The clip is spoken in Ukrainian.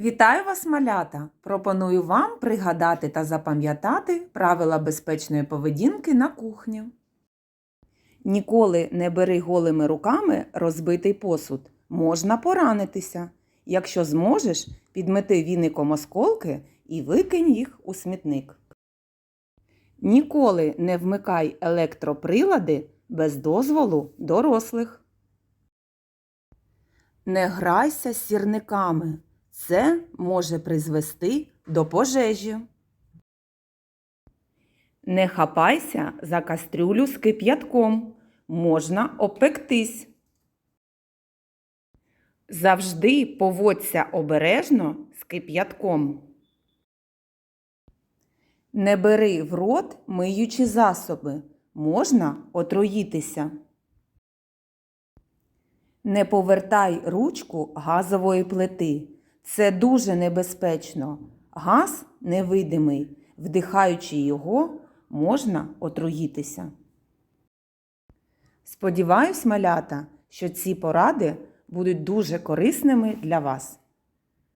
Вітаю вас, малята! Пропоную вам пригадати та запам'ятати правила безпечної поведінки на кухні. Ніколи не бери голими руками розбитий посуд. Можна поранитися. Якщо зможеш, підмети віником осколки і викинь їх у смітник. Ніколи не вмикай електроприлади без дозволу дорослих. Не грайся з сірниками. Це може призвести до пожежі. Не хапайся за кастрюлю з кип'ятком. Можна обпектись. Завжди поводься обережно з кип'ятком. Не бери в рот миючі засоби. Можна отруїтися. Не повертай ручку газової плити. Це дуже небезпечно. Газ невидимий. Вдихаючи його, можна отруїтися. Сподіваюсь, малята, що ці поради будуть дуже корисними для вас.